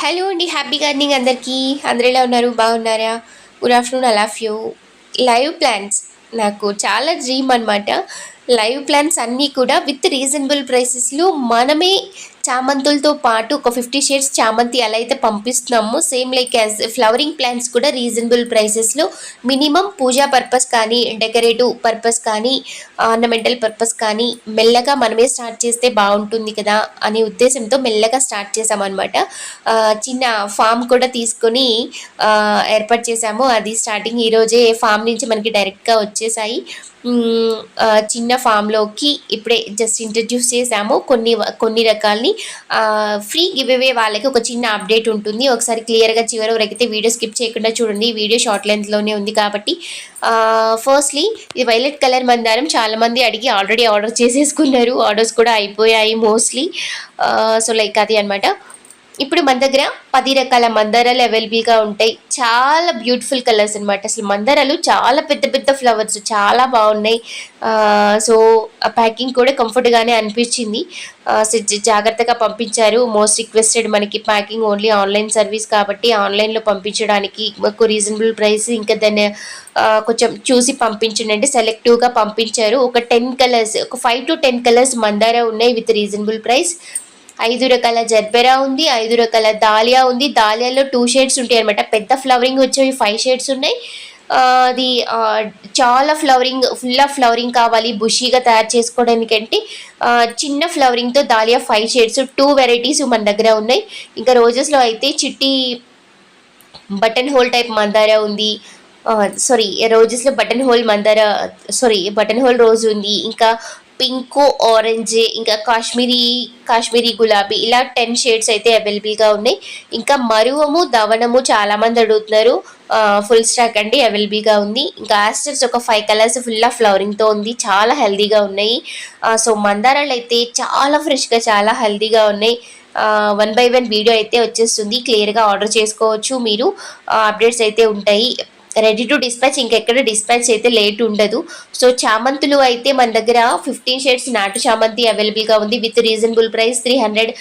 Hello అండి happy gardening అందరికీ. అందరు ఎలా ఉన్నారు? బాగున్నారా? Good afternoon I love you live plans నాకు చాలా డ్రీమ్ అనమాట లైవ్ ప్లాన్స్ అన్నీ కూడా విత్ రీజనబుల్ ప్రైసెస్లో మనమే చామంతులతో పాటు ఒక ఫిఫ్టీ షేడ్స్ చామంతి అలా అయితే పంపిస్తున్నాము. Same like as flowering plants కూడా రీజనబుల్ ప్రైసెస్లో మినిమం పూజా పర్పస్ కానీ డెకరేటివ్ పర్పస్ కానీ ఆర్నమెంటల్ పర్పస్ కానీ మెల్లగా మనమే స్టార్ట్ చేస్తే బాగుంటుంది కదా అనే ఉద్దేశంతో మెల్లగా స్టార్ట్ చేసామన్నమాట చిన్న ఫామ్ కూడా తీసుకొని ఏర్పాటు చేసాము అది స్టార్టింగ్ ఈరోజే ఫామ్ నుంచి మనకి డైరెక్ట్గా వచ్చేసాయి. చిన్న ఫామ్లోకి ఇప్పుడే జస్ట్ ఇంట్రడ్యూస్ చేసాము. కొన్ని కొన్ని రకాలని ఫ్రీ గివ్ అవే వాళ్ళకి ఒక చిన్న అప్డేట్ ఉంటుంది. ఒకసారి క్లియర్గా చివరి వరకు అయితే వీడియో స్కిప్ చేయకుండా చూడండి. వీడియో షార్ట్ లెంత్లోనే ఉంది కాబట్టి. ఫస్ట్లీ ఇది వైలెట్ కలర్ మందారం. చాలామంది అడిగి ఆల్రెడీ ఆర్డర్ చేసేసుకున్నారు. ఆర్డర్స్ కూడా అయిపోయాయి మోస్ట్లీ సో లైక్ అది అనమాట ఇప్పుడు మన దగ్గర పది రకాల మందారాలు అవైలబుల్గా ఉంటాయి. చాలా బ్యూటిఫుల్ కలర్స్ అనమాట అసలు మందారాలు చాలా పెద్ద పెద్ద ఫ్లవర్స్ చాలా బాగున్నాయి. సో ప్యాకింగ్ కూడా కంఫర్ట్గానే అనిపించింది. జాగ్రత్తగా పంపించారు. మోస్ట్ రిక్వెస్టెడ్ మనకి ప్యాకింగ్ ఓన్లీ ఆన్లైన్ సర్వీస్ కాబట్టి ఆన్లైన్లో పంపించడానికి మాకు రీజనబుల్ ప్రైస్ ఇంకా దాన్ని కొంచెం చూసి పంపించండి. సెలెక్టివ్గా పంపించారు. ఒక టెన్ కలర్స్ ఒక ఫైవ్ టు టెన్ కలర్స్ మందారా ఉన్నాయి విత్ రీజనబుల్ ప్రైస్. ఐదు రకాల జర్బెరా ఉంది ఐదు రకాల దాలియా ఉంది. దాలియాలో టూ షేడ్స్ ఉంటాయి అనమాట పెద్ద ఫ్లవరింగ్ వచ్చేవి ఫైవ్ షేడ్స్ ఉన్నాయి. అది చాలా ఫ్లవరింగ్ ఫుల్ ఆఫ్ ఫ్లవరింగ్ కావాలి బుషీగా తయారు చేసుకోవడానికి అంటే చిన్న ఫ్లవరింగ్తో dahlia five shades two varieties మన దగ్గర ఉన్నాయి. ఇంకా రోజెస్లో అయితే చిట్టి బటన్ హోల్ టైప్ మందారా ఉంది. సారీ రోజెస్లో బటన్ హోల్ మందార సారీ బటన్ హోల్ రోజు ఉంది. ఇంకా పింక్ ఆరెంజ్ ఇంకా కాశ్మీరీ కాశ్మీరీ గులాబీ ఇలా టెన్ షేడ్స్ అయితే అవైలబుల్గా ఉన్నాయి. ఇంకా మరువము దవనము చాలామంది అడుగుతున్నారు. ఫుల్ స్టాక్ అండి అవైలబుల్గా ఉంది. ఇంకా ఆస్టర్స్ ఒక ఫైవ్ కలర్స్ ఫుల్ ఆఫ్ ఫ్లవరింగ్తో ఉంది. చాలా హెల్దీగా ఉన్నాయి. సో మందారాలు అయితే చాలా ఫ్రెష్గా చాలా హెల్దీగా ఉన్నాయి. వన్ బై వన్ వీడియో అయితే వచ్చేస్తుంది. క్లియర్గా ఆర్డర్ చేసుకోవచ్చు మీరు. అప్డేట్స్ అయితే ఉంటాయి. రెడీ టు డిస్పాచ్ ఇంకెక్కడ డిస్పాచ్ అయితే లేట్ ఉండదు. సో చామంతులు అయితే మన దగ్గర ఫిఫ్టీన్ షేడ్స్ నాటు చామంతి అవైలబుల్గా ఉంది. With reasonable price three hundred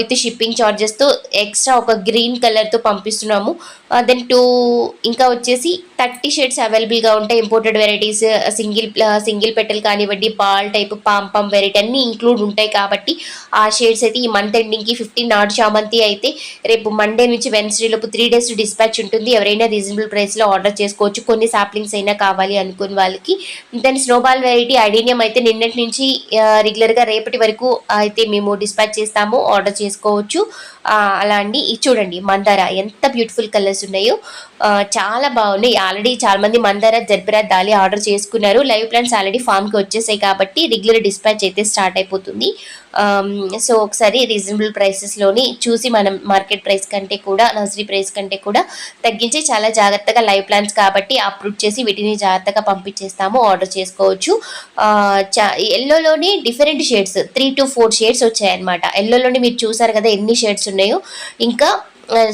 with shipping ఛార్జెస్తో extra ఒక గ్రీన్ కలర్తో పంపిస్తున్నాము. Uh, దెన్ టూ ఇంకా వచ్చేసి థర్టీ షేడ్స్ అవైలబుల్గా ఉంటాయి. Imported varieties single single petal కానివ్వండి ball type pom pom variety అన్నీ ఇంక్లూడ్ ఉంటాయి కాబట్టి ఆ షేడ్స్ అయితే ఈ మంత్ ఎండింగ్కి ఫిఫ్టీన్ నాటు చామంతి అయితే రేపు మండే నుంచి వెన్స్డే లోపు త్రీ డేస్ డిస్పాచ్ ఉంటుంది. ఎవరైనా రీజనబుల్ ప్రైస్లో ఆర్డర్ చేసుకోవచ్చు. కొన్ని సాప్లింగ్స్ అయినా కావాలి అనుకున్న వాళ్ళకి. దెన్ స్నోబాల్ వెరైటీ ఐడీనియం అయితే నిన్నటి నుంచి రెగ్యులర్గా రేపటి వరకు అయితే మేము డిస్పాచ్ చేస్తాము ఆర్డర్ చేసుకోవచ్చు. అలా అండి. చూడండి మందార ఎంత బ్యూటిఫుల్ కలర్స్ ఉన్నాయో. చాలా బాగున్నాయి. ఆల్రెడీ చాలా మంది మందార జర్బిరా దాలి ఆర్డర్ చేసుకున్నారు. లైవ్ ప్లాంట్స్ ఆల్రెడీ ఫామ్కి వచ్చేసాయి కాబట్టి రెగ్యులర్ డిస్పాచ్ అయితే స్టార్ట్ అయిపోతుంది. Um, సో ఒకసారి రీజనబుల్ ప్రైసెస్లోని చూసి మనం మార్కెట్ ప్రైస్ కంటే కూడా నర్సరీ ప్రైస్ కంటే కూడా తగ్గించి చాలా జాగ్రత్తగా లైవ్ ప్లాన్స్ కాబట్టి అప్రూవ్ చేసి వీటిని జాగ్రత్తగా పంపించేస్తాము ఆర్డర్ చేసుకోవచ్చు. ఎల్లోలోని different shades three to four shades వచ్చాయన్నమాట. ఎల్లోలోని మీరు చూసారు కదా ఎన్ని షేడ్స్ ఉన్నాయో. ఇంకా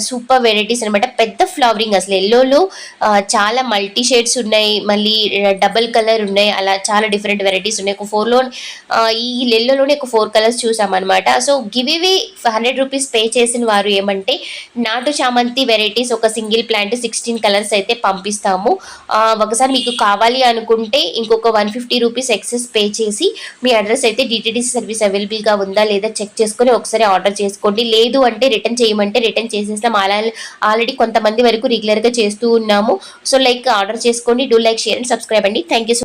సూపర్ వెరైటీస్ అనమాట పెద్ద ఫ్లవరింగ్ అసలు. ఎల్లోలో చాలా మల్టీ షేడ్స్ ఉన్నాయి. మళ్ళీ డబల్ కలర్ ఉన్నాయి. అలా చాలా డిఫరెంట్ వెరైటీస్ ఉన్నాయి. ఒక ఫోర్లో ఈ ఎల్లోలోనే ఒక ఫోర్ కలర్స్ చూసామన్నమాట సో గివ్ ఇవే హండ్రెడ్ రూపీస్ పే చేసిన వారు ఏమంటే నాటు చామంతి వెరైటీస్ ఒక సింగిల్ ప్లాంట్ సిక్స్టీన్ కలర్స్ అయితే పంపిస్తాము. ఒకసారి మీకు కావాలి అనుకుంటే ఇంకొక one fifty rupees excess pay చేసి మీ అడ్రస్ అయితే డిటిడిసి సర్వీస్ అవైలబుల్గా ఉందా లేదా చెక్ చేసుకొని ఒకసారి ఆర్డర్ చేసుకోండి. లేదు అంటే రిటర్న్ చేయమంటే రిటర్న్ చేసి చేసేస్తాం అలా ఆల్రెడీ కొంతమంది వరకు రెగ్యులర్గా చేస్తూ ఉన్నాము. సో లైక్ ఆర్డర్ చేసుకోండి. Do like share and subscribe అండి. Thank you